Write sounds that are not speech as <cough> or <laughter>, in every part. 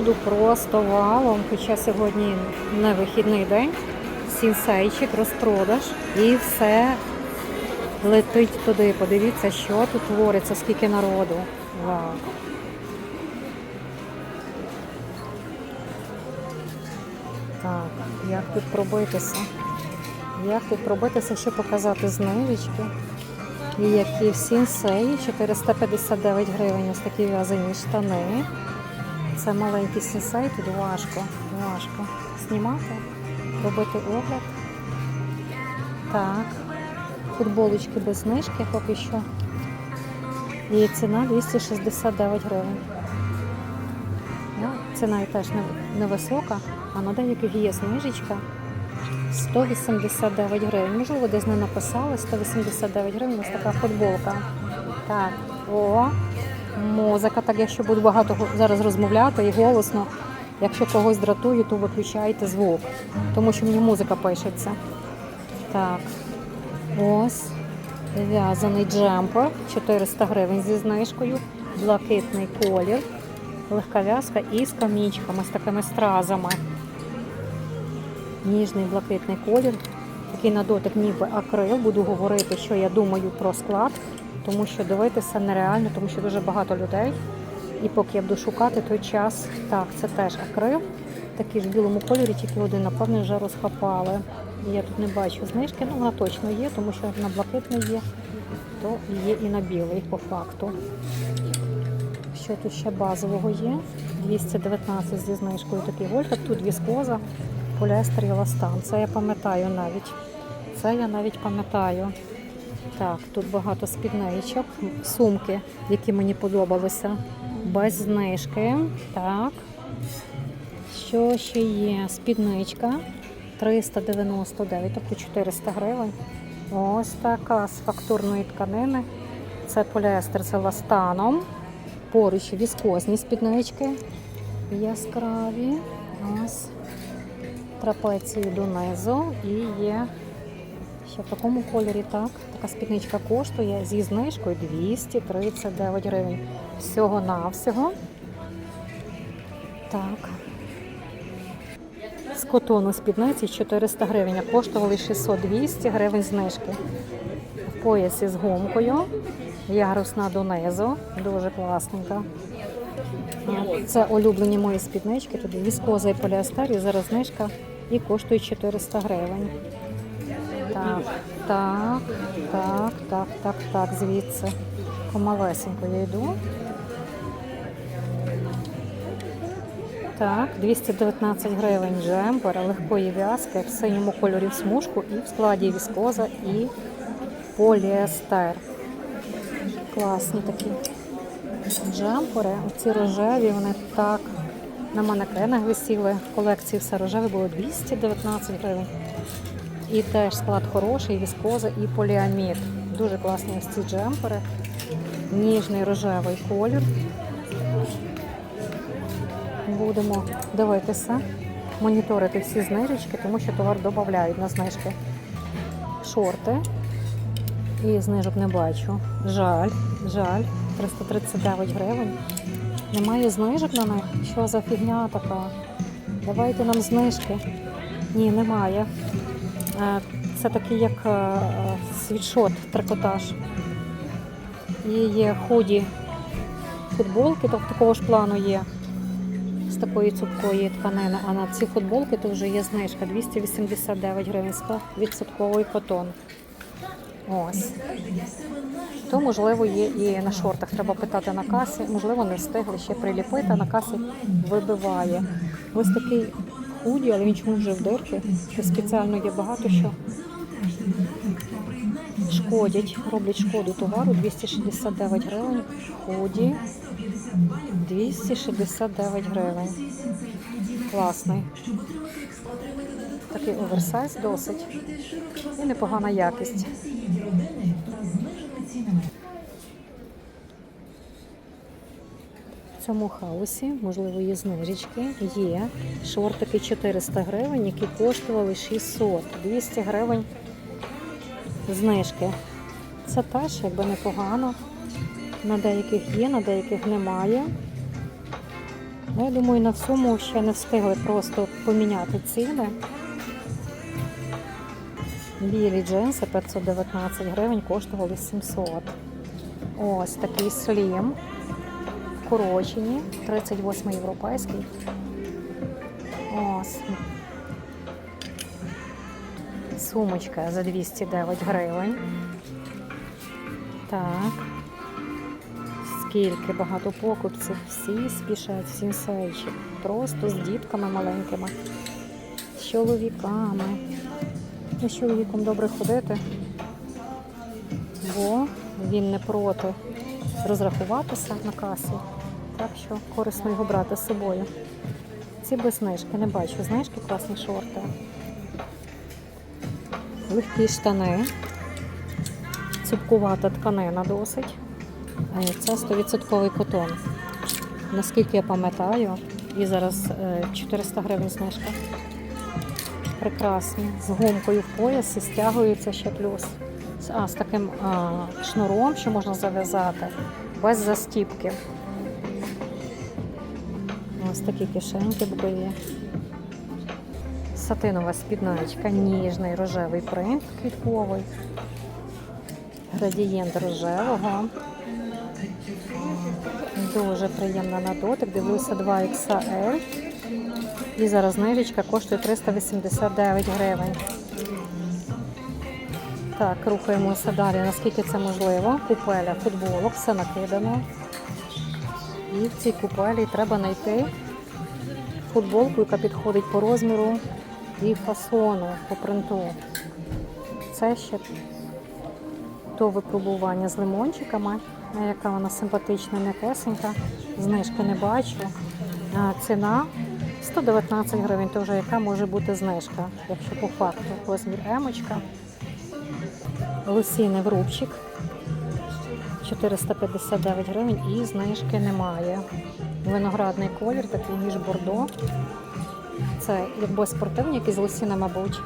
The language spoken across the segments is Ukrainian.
Народу просто валом, хоча сьогодні не вихідний день. Сінсейчик, розпродаж і все летить туди. Подивіться, що тут твориться, скільки народу. Вау. Так, як тут пробитися? Як тут пробитися, щоб показати знижечки? І які в сінсеї 459 гривень ось такі в'язані штани. Це маленький сінсей, тут важко, важко знімати, робити огляд. Так, футболочки без знижки поки що. І ціна 269 гривень. Ну, ціна теж невисока, а на деяких є знижечка 189 гривень. Можливо, десь не написали 189 гривень. Ось така футболка. Так, о, музика. Так, якщо буду багато зараз розмовляти і голосно, якщо когось дратую, то виключайте звук, тому що мені музика пишеться. Так, ось в'язаний джемпер 400 гривень зі знижкою, блакитний колір, легка в'язка і з камінчиками, з такими стразами. Ніжний блакитний колір, такий на дотик ніби акрил. Буду говорити, що я думаю про склад, тому що дивитися нереально, тому що дуже багато людей. І поки я буду шукати той час, так, це теж акрил, такий ж в білому кольорі, тільки один, напевне, вже розхапали. Я тут не бачу знижки, ну вона точно є, тому що на блакитний є, то є і на білий по факту. Що тут ще базового є? 219 зі знижкою такий вольтик. Тут віскоза, поліестер і еластан. Це я пам'ятаю навіть. Це я навіть пам'ятаю. Так, тут багато спідничок, сумки, які мені подобалися. Без знижки. Так. Що ще є? Спідничка 399, тобто 400 гривень. Ось така з фактурної тканини. Це поліестер з еластаном. Поруч віскозні спіднички яскраві. Ось трапеції донизу. І є ще в такому кольорі так. Така спідничка коштує зі знижкою 239 гривень. Всього-навсього. Так. З котону спідниці 400 гривень, а коштували 600-200 гривень знижки. В поясі з гумкою, ярусна донизу, дуже класненька. Це улюблені мої спіднички, тут віскоза і поліестер, і зараз знижка і коштує 400 гривень. Так, так, так, так, так, так, звідси. Помалесенько я йду. Так, 219 гривень джемпер легкої в'язки в синьому кольорі в смужку і в складі віскоза і поліестер. Класні такі джемпери. Оці рожеві, вони так на манекенах висіли. В колекції все рожеве було 219 гривень. І теж склад хороший, віскоза і поліамід. Дуже класні ось ці джемпери. Ніжний рожевий колір. Будемо дивитися, моніторити всі знижечки, тому що товар додають на знижки. Шорти. І знижок не бачу. Жаль, жаль. 339 гривень. Немає знижок на них. Що за фігня така? Давайте нам знижки. Ні, немає. Е, Це такий як е, світшот, трикотаж. І є худі футболки, тобто такого ж плану є з такої цупкої тканини. А на ці футболки то вже є знижка 289 гривень 100% котон. Ось. То, можливо, є і на шортах. Треба питати на касі. Можливо, не встигли ще приліпити, а на касі вибиває. Ось такий худі, але він чому вже в дирки. Що спеціально є багато що шкодять, роблять шкоду товару 269 гривень. Худі 269 гривень. Класний. Такий оверсайз досить. І непогана якість. В цьому хаосі, можливо, є знижечки. Є шортики 400 гривень, які коштували 600. 200 гривень знижки. Це теж якби непогано. На деяких є, на деяких немає. Ну, я думаю, на всьому ще не встигли просто поміняти ціни. Білі джинси 519 гривень коштували 700. Ось такий слім. Вкорочені, 38 європейський. Ось. Сумочка за 209 гривень. Так. Скільки багато покупців, всі спішать, всі сеючі. Просто з дітками маленькими, з чоловіками. Ну, з чоловіком добре ходити, бо він не проти розрахуватися на касі. Так що корисно його брати з собою. Ці без знижки, не бачу. Знижки класні шорти. Легкі штани. Цупкувата тканина досить. Е, Це 100% котон. Наскільки я пам'ятаю, і зараз е, 400 гривень знижка. Прекрасні. З гумкою в поясі стягується ще плюс. А, з таким а, шнуром, що можна зав'язати, без застіпки. Ось такі кишеньки бокові. Сатинова спідничка, ніжний рожевий принт квітковий. Градієнт рожевого. Дуже приємна на дотик. Дивлюся 2XL. І зараз знижечка коштує 389 гривень. Так, рухаємося далі, наскільки це можливо. Купеля футболок, все накидано. І в цій купелі треба знайти футболку, яка підходить по розміру і фасону, по принту. Це ще то випробування з лимончиками, яка вона симпатична, м'якесенька. Знижки не бачу. Ціна 119 гривень, то вже яка може бути знижка, якщо по факту розмір емочка. Лосіни в рубчик 459 гривень і знижки немає. Виноградний колір, такий ніж бордо. Це якби спортивні якісь лосіни, мабуть.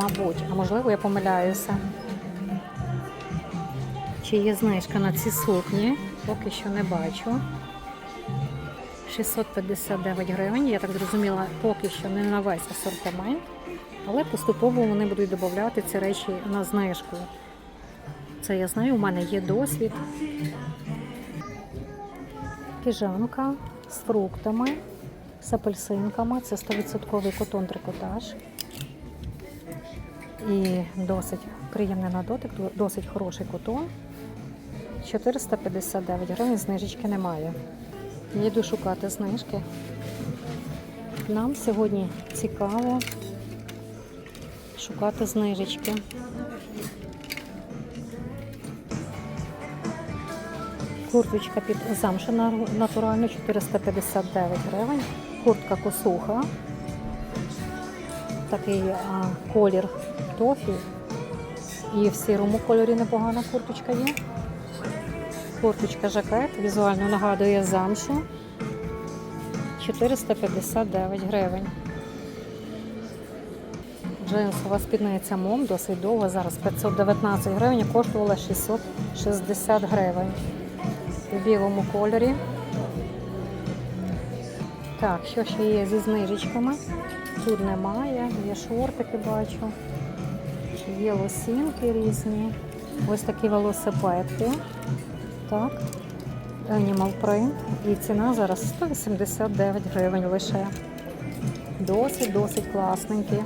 Мабуть, а можливо, я помиляюся. Чи є знижка на ці сукні? Поки що не бачу. 659 гривень. Я так зрозуміла, поки що не на весь асортимент, але поступово вони будуть додати ці речі на знижку. Це я знаю, у мене є досвід. Піжамка з фруктами, з апельсинками. Це 100% котон трикотаж. І досить приємний на дотик, досить хороший котон. 459 гривень, знижечки немає. Їду шукати знижки. Нам сьогодні цікаво шукати знижечки. Курточка під замша на- натуральна 459 гривень. Куртка косуха. Такий а, колір тофі. І в сірому кольорі непогана курточка є. Курточка жакет візуально нагадує замшу. 459 гривень. Джинсова спідниця МОМ досить довга. Зараз 519 гривень, коштувала 660 гривень. В білому кольорі. Так, що ще є зі знижечками? Тут немає, є шортики бачу. Є лосінки різні. Ось такі велосипедки. Так. Animal Print. І ціна зараз 189 гривень лише. Досить-досить класненькі.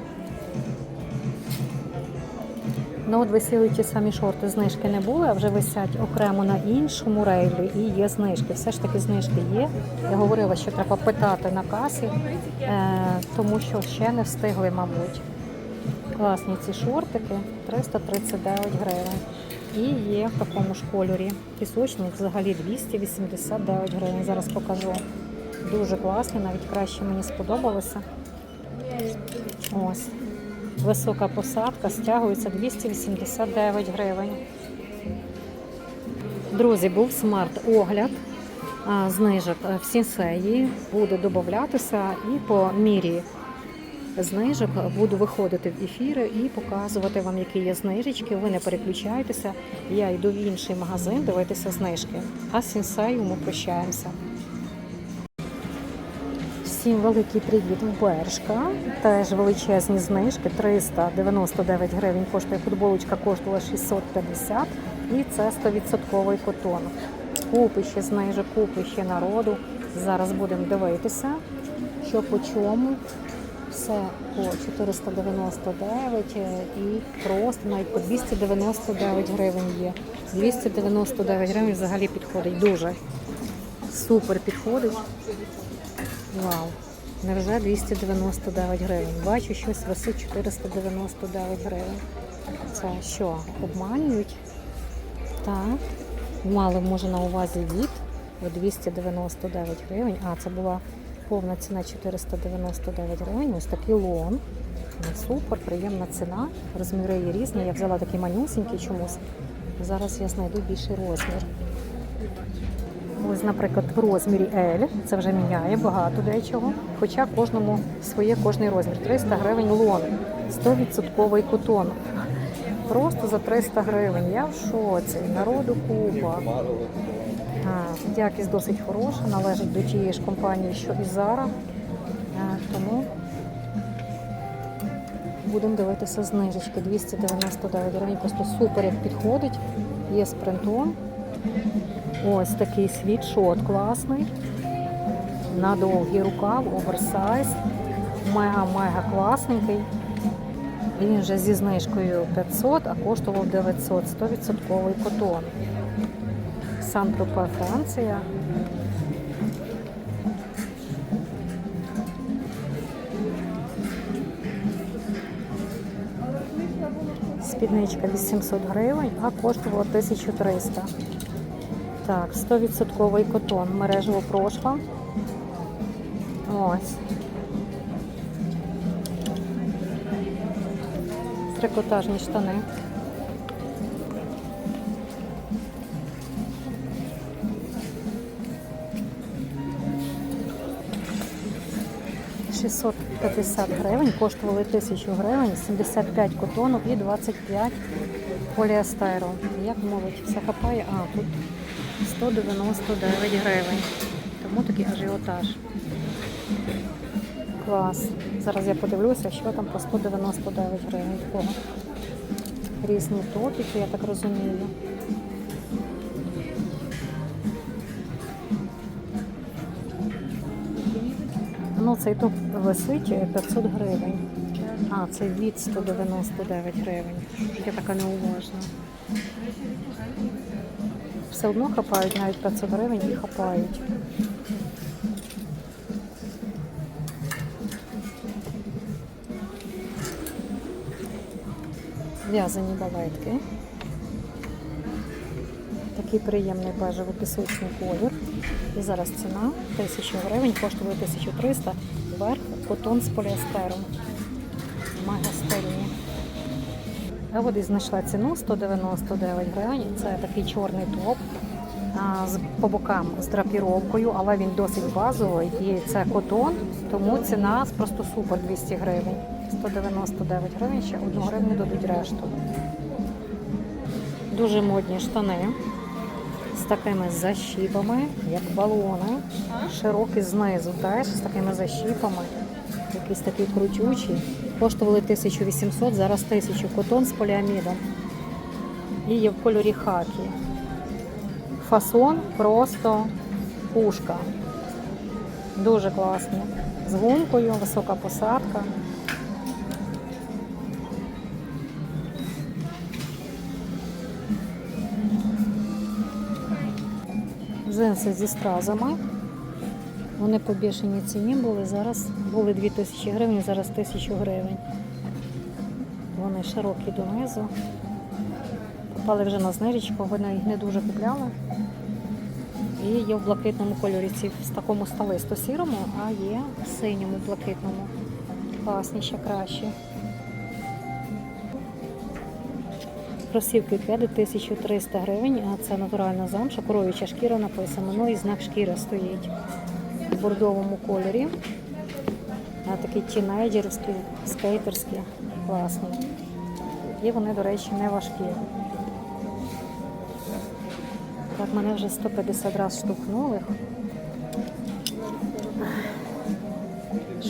Ну, от висіли ті самі шорти, знижки не були, а вже висять окремо на іншому рейлі і є знижки. Все ж таки знижки є. Я говорила, що треба питати на касі, е, тому що ще не встигли, мабуть. Класні ці шортики 339 гривень. І є в такому ж кольорі. Пісочник взагалі 289 гривень. Зараз покажу. Дуже класні, навіть краще мені сподобалося. Ось. Висока посадка стягується 289 гривень. Друзі, був смарт-огляд знижок е, в сінсеї. Буде додатися і по мірі знижок буду виходити в ефіри і показувати вам, які є знижечки. Ви не переключайтеся. Я йду в інший магазин дивитися знижки. А з сінсею ми прощаємося. Всім великий привіт в Бершка. Теж величезні знижки. 399 гривень коштує футболочка, коштувала 650 і це 100% котон. Купи ще знижок, купи ще народу. Зараз будемо дивитися, що по чому. Все по 499 е, і просто навіть по 299 гривень є. 299 гривень взагалі підходить дуже. Супер підходить. Вау. Невже 299 гривень? Бачу, щось висить 499 гривень. Це що, обманюють? Так. Мали може на увазі від 299 гривень. А, це була повна ціна 499 гривень. Ось такий лон. Ну, Супер, приємна ціна. Розміри є різні. Я взяла такий манюсенький чомусь. Зараз я знайду більший розмір. Ось, наприклад, в розмірі L, це вже міняє багато дечого. Хоча кожному своє кожний розмір. 300 гривень лон, 100% котон. Просто за 300 гривень. Я в шоці. Народу купа. Якість досить хороша, належить до тієї ж компанії, що і Zara. Тому будемо дивитися знижечки. 299 гривень. Просто супер як підходить. Є з. Ось такий світшот класний. На довгий рукав, оверсайз. Мега-мега класненький. Він вже зі знижкою 500, а коштував 900, 100% котон. Сан-Тропе, Франція. Спідничка 800 гривень, а коштувала 1300. Так, 100% котон, мережево прошва. Ось. Трикотажні штани. Шістсот 50 гривень, коштували 1000 гривень, 75 котону і 25 поліестеру. Як молодь все хапає? А, тут 199 гривень. Тому такий ажіотаж. Клас. Зараз я подивлюся, що там по 199 гривень такого. Різні топіки, я так розумію. Ну, цей топ висить 500 гривень. А, це від 199 гривень. Я така неуважна. Все одно хапають, навіть 500 гривень і хапають. В'язані балетки. Такий приємний бежевий пісочний колір. І зараз ціна 1000 гривень, коштує 1300, верх котон з поліестером. Мега стильні. Я і знайшла ціну 199 гривень. Це такий чорний топ по бокам з драпіровкою, але він досить базовий і це котон, тому ціна просто супер 200 гривень. 199 гривень, ще одну гривню дадуть решту. Дуже модні штани з такими защіпами, як балони, широкі знизу, теж з такими защіпами. Якийсь такий крутючий. Коштували 1800, зараз 1000 котон з поліамідом. І є в кольорі хакі. Фасон просто пушка. Дуже класний. З гумкою, висока посадка. Джинси зі стразами. Вони по бішеній ціні були. Зараз були 2000 гривень, зараз 1000 гривень. Вони широкі донизу. Попали вже на знижечку, вони їх не дуже купляли. І є в блакитному кольорі ці в такому сталисто сірому, а є в синьому блакитному. Класні ще кращі. Кросівки кеди 1300 гривень, а це натуральна замша, коров'яча шкіра написано, ну і знак шкіри стоїть в бордовому кольорі. А такі тінейджерські, скейтерські, класні. І вони, до речі, не важкі. Так, мене вже 150 разів штовхнули.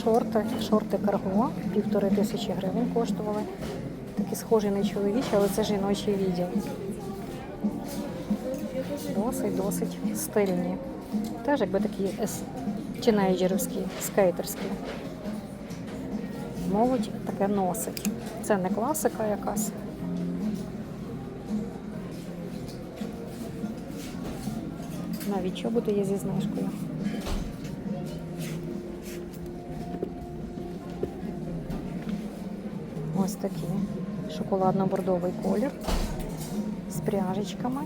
Шорти, шорти карго, півтори тисячі гривень коштували. Такі схожі на чоловічі, але це жіночий відділ. Досить, досить стильні. Теж якби такі тінейджерівські, скейтерські. Молодь таке носить. Це не класика якась. Навіть чоботи є зі знижкою. Ось такий шоколадно-бордовий колір з пряжечками.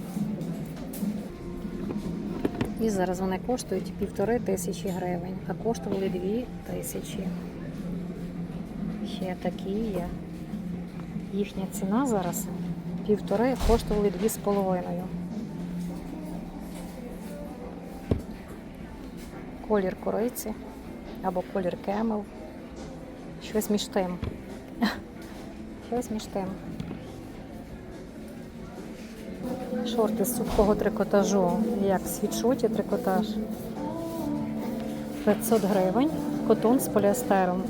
І зараз вони коштують півтори тисячі гривень, а коштували дві тисячі. Ще такі є. Їхня ціна зараз півтори, коштували дві з половиною. Колір кориці або колір кемел. Щось між тим. <laughs> Щось між тим. Шорти з сухого трикотажу, як в світшоті трикотаж. 500 гривень. Котон з поліестером.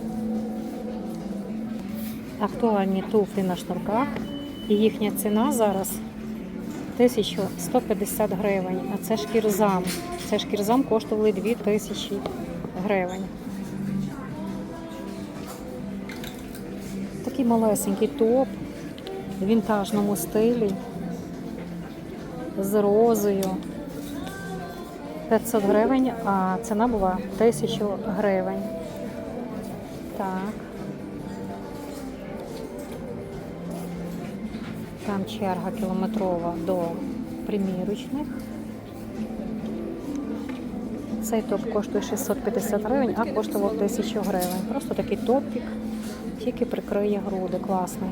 Актуальні туфлі на шнурках. І їхня ціна зараз 1150 гривень. А це шкірзам. Це шкірзам коштували 2000 гривень. Такий малесенький топ в вінтажному стилі з розою. 500 гривень, а ціна була 1000 гривень. Так. Там черга кілометрова до примірочних. Цей топ коштує 650 гривень, а коштував 1000 гривень. Просто такий топік, тільки прикриє груди. Класний.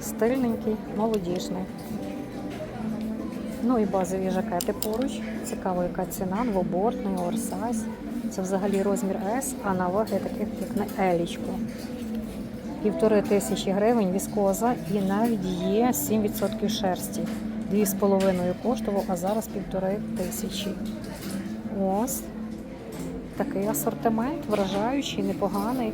Стильненький, молодіжний. Ну і базові жакети поруч. Цікаво, яка ціна, двобортний, оверсайз. Це взагалі розмір S, аналоги таких, як на елічку. Півтори тисячі гривень віскоза і навіть є 7% шерсті. Дві з половиною коштував, а зараз півтори тисячі. Ось такий асортимент, вражаючий, непоганий.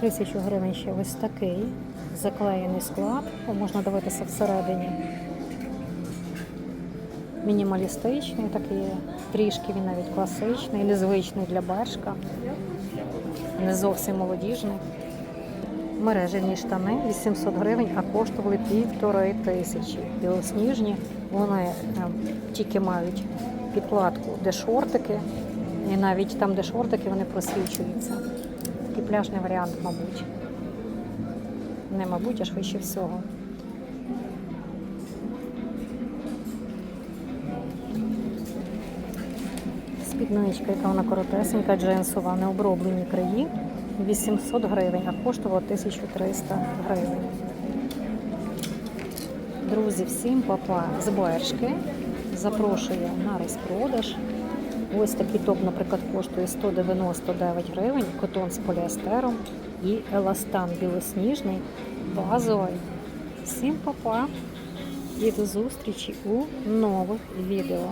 Тисячу гривень ще ось такий заклеєний склад. Можна дивитися всередині. Мінімалістичний, такий трішки він навіть класичний, незвичний для бершка, не зовсім молодіжний. Мережевні штани 800 гривень, а коштували півтори тисячі. Білосніжні, вони е, тільки мають підкладку, де шортики, і навіть там, де шортики, вони просвічуються. Такий пляжний варіант, мабуть. Не мабуть, а швидше всього. Спідничка, яка вона коротесенька, джинсова, необроблені краї. 800 гривень, а коштувала 1300 гривень. Друзі, всім папа з Бершки запрошує на розпродаж. Ось такий топ, наприклад, коштує 199 гривень, котон з поліестером і еластан білосніжний, базовий. Всім папа і до зустрічі у нових відео.